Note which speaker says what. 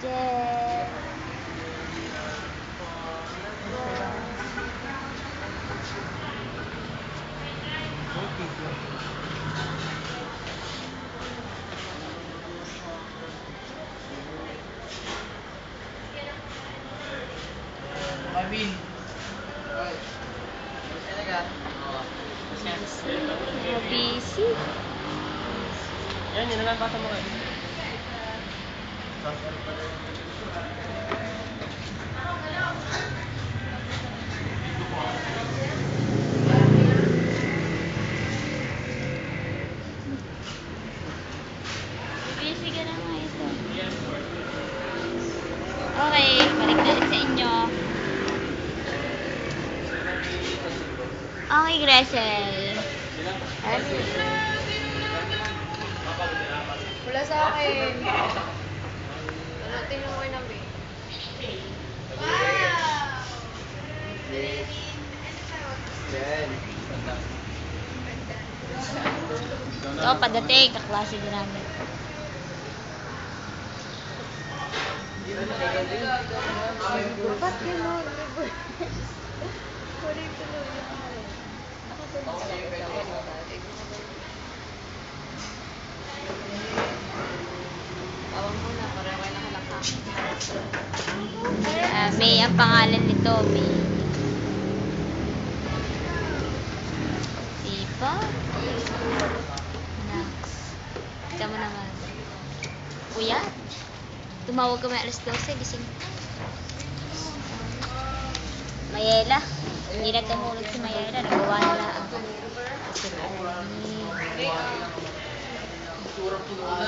Speaker 1: dead.
Speaker 2: Marvin. Oi.
Speaker 3: Yan, yun na lang bata mo kayo.
Speaker 2: Okay, balik na sa inyo. Okay, Gresel.
Speaker 4: Wala sa akin. Ano, tingnan mo yung namin.
Speaker 2: Ito, padating. Kaklase din namin.
Speaker 4: Ba't gano'n? Sorry tuloy. Nakatulog mo na, pareho kayo nakalakha.
Speaker 2: Ah, May ang pangalan nito, May. Diba? Nax. Kita mo naman. Kuya, tumawag kami alas 12, gising. Mayela. Hindi na tumulog si Mayela. Nagawa nila ang... Kasi,
Speaker 1: Turang puno na.